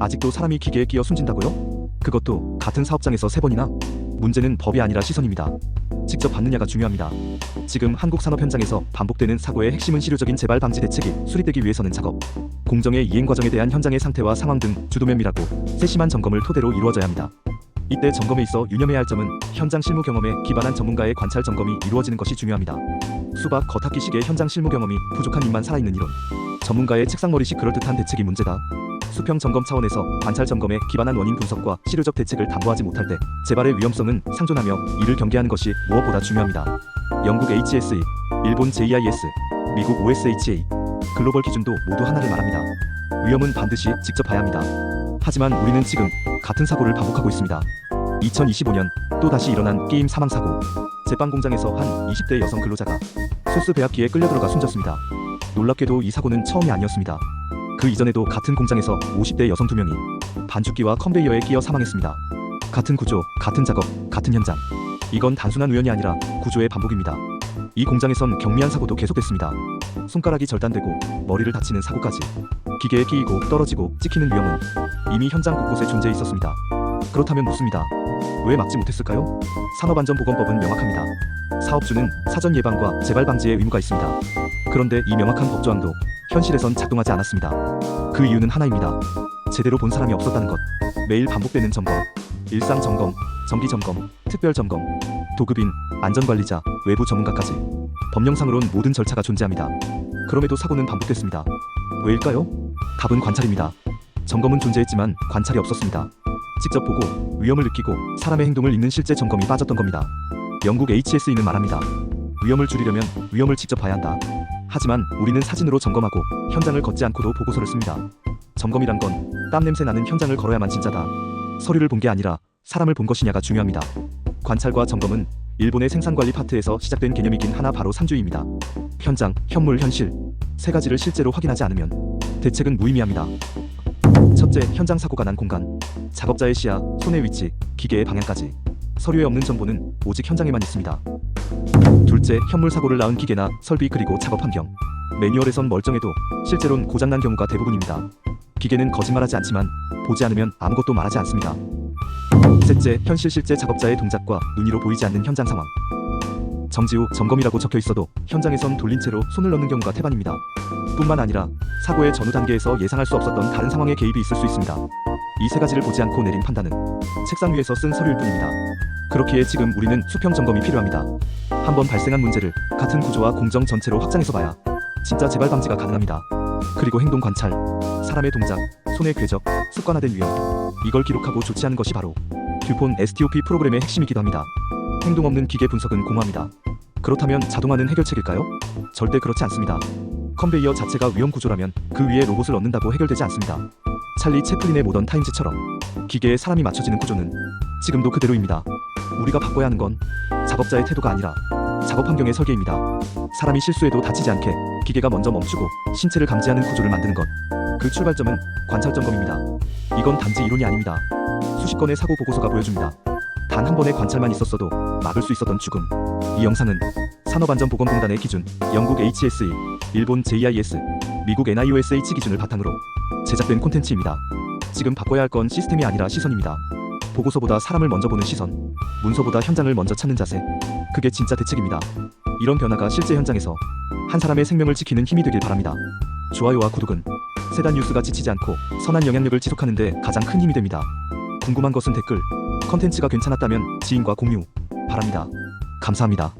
아직도 사람이 기계에 끼어 숨진다고요? 그것도 같은 사업장에서 세 번이나? 문제는 법이 아니라 시선입니다. 직접 받느냐가 중요합니다. 지금 한국 산업 현장에서 반복되는 사고의 핵심은 실효적인 재발 방지 대책이 수립되기 위해서는 작업, 공정의 이행 과정에 대한 현장의 상태와 상황 등 주도 면밀하고 세심한 점검을 토대로 이루어져야 합니다. 이때 점검에 있어 유념해야 할 점은 현장 실무 경험에 기반한 전문가의 관찰 점검이 이루어지는 것이 중요합니다. 수박 겉핥기식의 현장 실무 경험이 부족한 입만 살아있는 이론, 전문가의 책상머리식 그럴듯한 대책이 문제다. 수평 점검 차원에서 관찰 점검에 기반한 원인 분석과 실효적 대책을 담보하지 못할 때 재발의 위험성은 상존하며 이를 경계하는 것이 무엇보다 중요합니다. 영국 HSE, 일본 JIS, 미국 OSHA, 글로벌 기준도 모두 하나를 말합니다. 위험은 반드시 직접 봐야 합니다. 하지만 우리는 지금 같은 사고를 반복하고 있습니다. 2025년 또다시 일어난 게임 사망 사고. 제빵 공장에서 한 20대 여성 근로자가 소스 배합기에 끌려 들어가 숨졌습니다. 놀랍게도 이 사고는 처음이 아니었습니다. 그 이전에도 같은 공장에서 50대 여성 2명이 반죽기와 컨베이어에 끼어 사망했습니다. 같은 구조, 같은 작업, 같은 현장. 이건 단순한 우연이 아니라 구조의 반복입니다. 이 공장에선 경미한 사고도 계속됐습니다. 손가락이 절단되고 머리를 다치는 사고까지. 기계에 끼이고 떨어지고 찍히는 위험은 이미 현장 곳곳에 존재해 있었습니다. 그렇다면 묻습니다. 왜 막지 못했을까요? 산업안전보건법은 명확합니다. 사업주는 사전 예방과 재발 방지의 의무가 있습니다. 그런데 이 명확한 법조항도 현실에선 작동하지 않았습니다. 그 이유는 하나입니다. 제대로 본 사람이 없었다는 것. 매일 반복되는 점검, 일상 점검, 정기 점검, 특별 점검, 도급인, 안전관리자, 외부 전문가까지 법령상으론 모든 절차가 존재합니다. 그럼에도 사고는 반복됐습니다. 왜일까요? 답은 관찰입니다. 점검은 존재했지만 관찰이 없었습니다. 직접 보고 위험을 느끼고 사람의 행동을 읽는 실제 점검이 빠졌던 겁니다. 영국 HSE는 말합니다. 위험을 줄이려면 위험을 직접 봐야 한다. 하지만 우리는 사진으로 점검하고 현장을 걷지 않고도 보고서를 씁니다. 점검이란 건 땀 냄새 나는 현장을 걸어야만 진짜다. 서류를 본 게 아니라 사람을 본 것이냐가 중요합니다. 관찰과 점검은 일본의 생산관리 파트에서 시작된 개념이긴 하나 바로 3주입니다. 현장, 현물, 현실 세 가지를 실제로 확인하지 않으면 대책은 무의미합니다. 첫째, 현장 사고가 난 공간. 작업자의 시야, 손의 위치, 기계의 방향까지. 서류에 없는 정보는 오직 현장에만 있습니다. 둘째, 현물 사고를 낳은 기계나 설비 그리고 작업 환경. 매뉴얼에선 멀쩡해도 실제론 고장난 경우가 대부분입니다. 기계는 거짓말하지 않지만 보지 않으면 아무것도 말하지 않습니다. 셋째, 현실 실제 작업자의 동작과 눈으로 보이지 않는 현장 상황. 정지 후 점검이라고 적혀 있어도 현장에선 돌린 채로 손을 넣는 경우가 태반입니다. 뿐만 아니라 사고의 전후 단계에서 예상할 수 없었던 다른 상황의 개입이 있을 수 있습니다. 이 세 가지를 보지 않고 내린 판단은 책상 위에서 쓴 서류일 뿐입니다. 그렇기에 지금 우리는 수평 점검이 필요합니다. 한번 발생한 문제를 같은 구조와 공정 전체로 확장해서 봐야 진짜 재발 방지가 가능합니다. 그리고 행동 관찰, 사람의 동작, 손의 궤적, 습관화된 위험 이걸 기록하고 조치하는 것이 바로 듀폰 STOP 프로그램의 핵심이기도 합니다. 행동 없는 기계 분석은 공허합니다. 그렇다면 자동화는 해결책일까요? 절대 그렇지 않습니다. 컨베이어 자체가 위험 구조라면 그 위에 로봇을 얻는다고 해결되지 않습니다. 찰리 채플린의 모던 타임즈처럼 기계에 사람이 맞춰지는 구조는 지금도 그대로입니다. 우리가 바꿔야 하는 건 작업자의 태도가 아니라 작업 환경의 설계입니다. 사람이 실수해도 다치지 않게 기계가 먼저 멈추고 신체를 감지하는 구조를 만드는 것. 그 출발점은 관찰 점검입니다. 이건 단지 이론이 아닙니다. 수십 건의 사고 보고서가 보여줍니다. 단 한 번의 관찰만 있었어도 막을 수 있었던 죽음. 이 영상은 산업안전보건공단의 기준, 영국 HSE, 일본 JIS, 미국 NIOSH 기준을 바탕으로 제작된 콘텐츠입니다. 지금 바꿔야 할 건 시스템이 아니라 시선입니다. 보고서보다 사람을 먼저 보는 시선, 문서보다 현장을 먼저 찾는 자세. 그게 진짜 대책입니다. 이런 변화가 실제 현장에서 한 사람의 생명을 지키는 힘이 되길 바랍니다. 좋아요와 구독은 세단 뉴스가 지치지 않고 선한 영향력을 지속하는 데 가장 큰 힘이 됩니다. 궁금한 것은 댓글, 컨텐츠가 괜찮았다면 지인과 공유 바랍니다. 감사합니다.